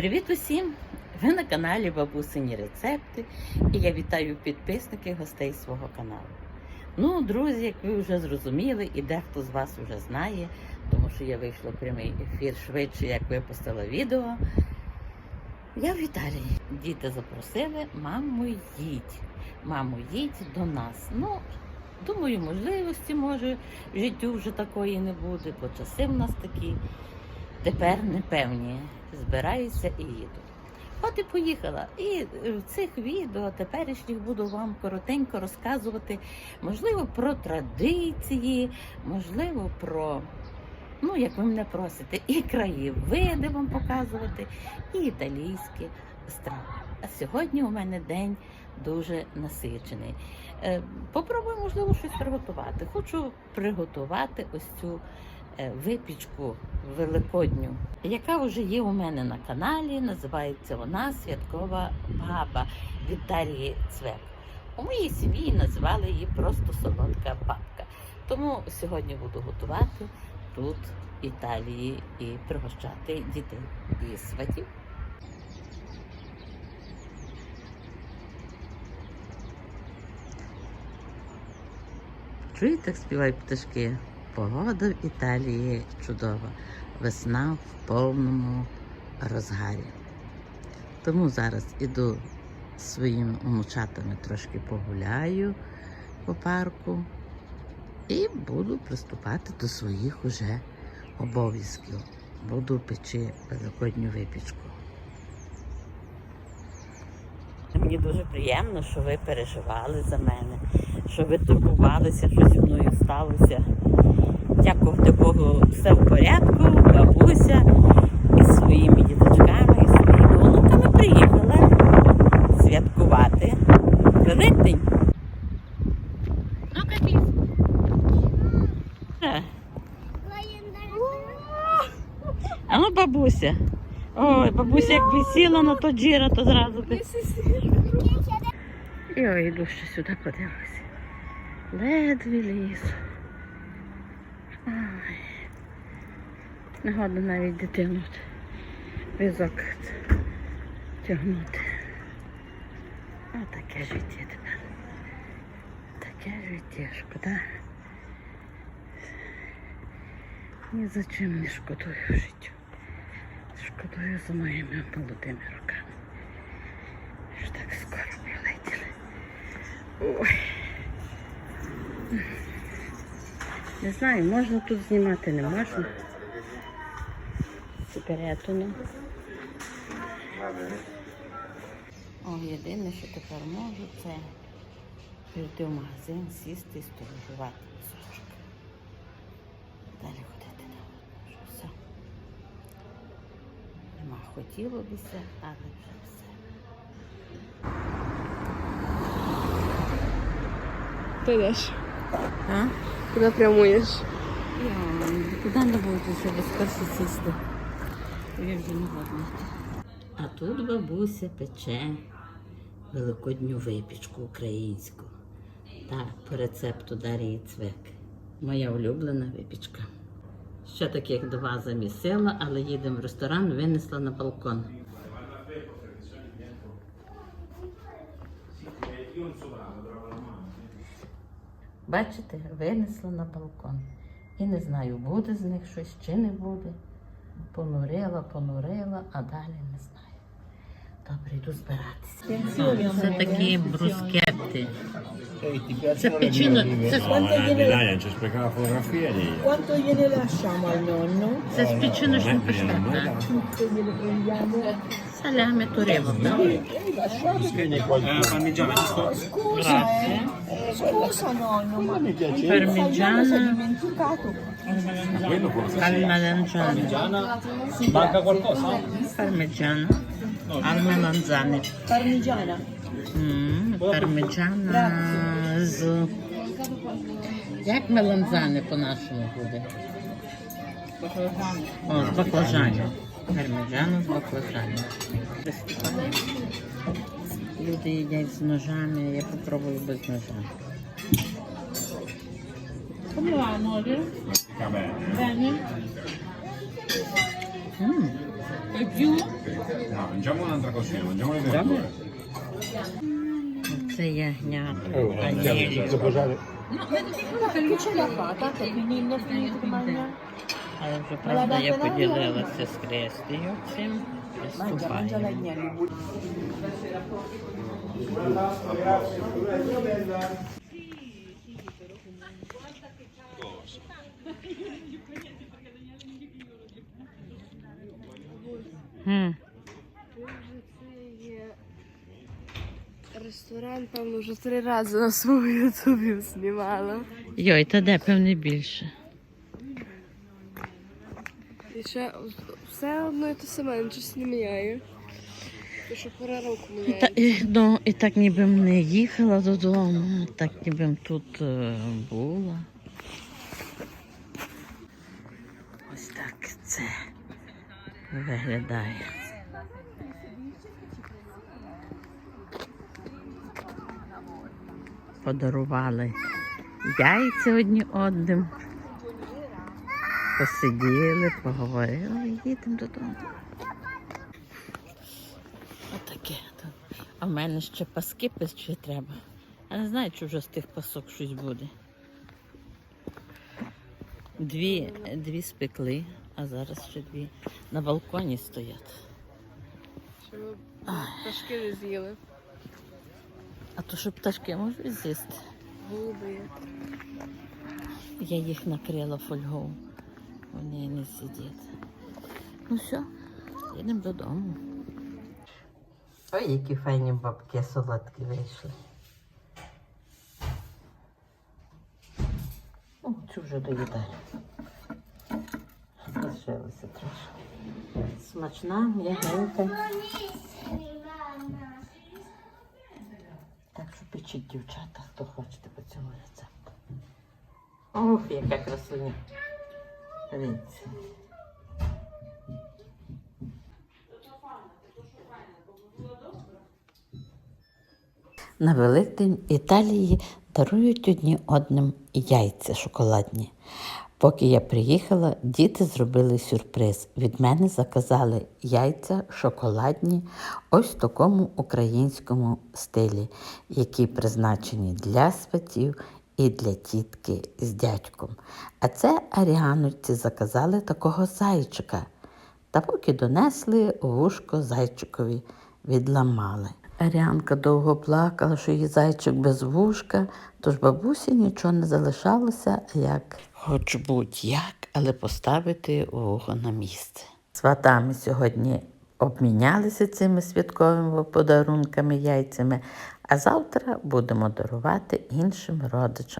Привіт усім! Ви на каналі Бабусині Рецепти і я вітаю підписників гостей свого каналу. Ну, друзі, як ви вже зрозуміли, і дехто з вас вже знає, тому що я вийшла в прямий ефір швидше, як випустила відео. Я в Італії. Діти запросили, мамо, їдь. Мамо, їдь до нас. Ну, думаю, можливості може в життю вже такої не буде, бо часи в нас такі. Тепер непевні. Збираюся і їду. От і поїхала. І в цих відео теперішніх буду вам коротенько розказувати, можливо, про традиції, можливо, про, ну, як ви мене просите, і краєвиди вам показувати, і італійські страви. А сьогодні у мене день дуже насичений. Е, Попробую, можливо, щось приготувати. Хочу приготувати ось цю е, випічку великодню, яка вже є у мене на каналі. Називається вона Святкова баба від Дар'ї Цвек. У моїй сім'ї називали її просто солодка бабка. Тому сьогодні буду готувати тут, Італії, і пригощати дітей і сватів. Чуєте, як співають пташки? Погода в Італії чудова. Весна в повному розгарі. Тому зараз іду з своїми онучатами трошки погуляю по парку і буду приступати до своїх уже обов'язків. Буду печи великодню випічку. Мені дуже приємно, що ви переживали за мене, що ви турбувалися, що зі мною сталося. Дякувати Богу, все в порядку. Бабуся із своїми діточками, і своїми онуками приїхала святкувати Великдень. Е, А ну, бабуся. Ой, бабуся, як висіла на то джіра, то зразу. ой, йду ще сюди подивлюся. Ледве лізу. Ой. Не навіть дитину візок тягнути. А таке життя тепер. Таке життя, шкода. Ні за чим не шкодую в життю. Шкодую за моїми молодими руками. Що так скоро прилетіли. Ой. Не знаю, можна тут знімати, не можна. Сигарету не. О, єдине, що тепер можу, це прийти в магазин, сісти і сторожувати Нема хотілося, але вже все. Ти йдеш? А? Куди прямуєш? Я куди не буду вже без перші сісти. Я вже не годна. А тут бабуся пече великодню випічку українську. Так, по рецепту Дарії Цвек. Моя улюблена випічка. Ще таких два замісила, але їдемо в ресторан, винесла на балкон. Бачите, винесла на балкон. І не знаю, буде з них щось чи не буде. Понурила, понурила, а далі не знаю. Добре, йду збиратися. Це такі niente. Ehi, ti piacciono le Seppicino- No, Quante gliene- ci sprecava la fotografia lì. Quanto gliene lasciamo al nonno? Se spiccino non è sono eh. gliele prendiamo. Salame turevo. Ehi, lasciate. Parmigiana, giusto? Scusa, ah. eh. eh. Scusa nonno, ma Parmigiana. dimenticato. Quello cosa? Al melanzane. Parmigiana, manca qualcosa? Parmigiana. Al melanzane. Parmigiana. М, Пармиджана з. Як меланзани по-нашому буде? О, з баклажанів. Пармиджана з баклажанів. Люди їдять з ножами, я попробую без ножа. Come va amore? Va bene. Bene? М, No, mangiamo un'altra cosina, mangiamo le verdure. Це. Oh, mangiare? Але вже правда я поділилася з Христею цим. Mangia, mangia Ресторан, певно, вже три рази на своєму ютубі знімала. Йой, та де певне більше. І ще все одно і те саме, нічого не міняє. То що пора року Та, і, ну, і так ніби не їхала додому, так ніби тут е, була. Ось так це виглядає. Подарували яйця одні одним. Посиділи, поговорили і їдемо додому. Отаке. А в мене ще паски печі треба. Я не знаю, чи вже з тих пасок щось буде. Дві, дві спекли, а зараз ще дві на балконі стоять. Щоб пташки не з'їли. А то що пташки можуть з'їсти? Голуби. Я їх накрила фольгою. Вони не сидять. Ну все, їдемо додому. Ой, які файні бабки солодкі вийшли. О, цю вже доїдаю. Лишилося трошки. Смачна, м'ягенька. Так дівчата, хто хочете по. Ох, яка красуня. Дивіться. На Великдень Італії дарують одні одним яйця шоколадні. Поки я приїхала, діти зробили сюрприз. Від мене заказали яйця шоколадні, ось в такому українському стилі, які призначені для сватів і для тітки з дядьком. А це аріановці заказали такого зайчика. Та поки донесли, вушко зайчикові відламали. Аріанка довго плакала, що її зайчик без вушка, тож бабусі нічого не залишалося, як хоч будь-як, але поставити вухо на місце. Сватами сьогодні обмінялися цими святковими подарунками, яйцями, а завтра будемо дарувати іншим родичам.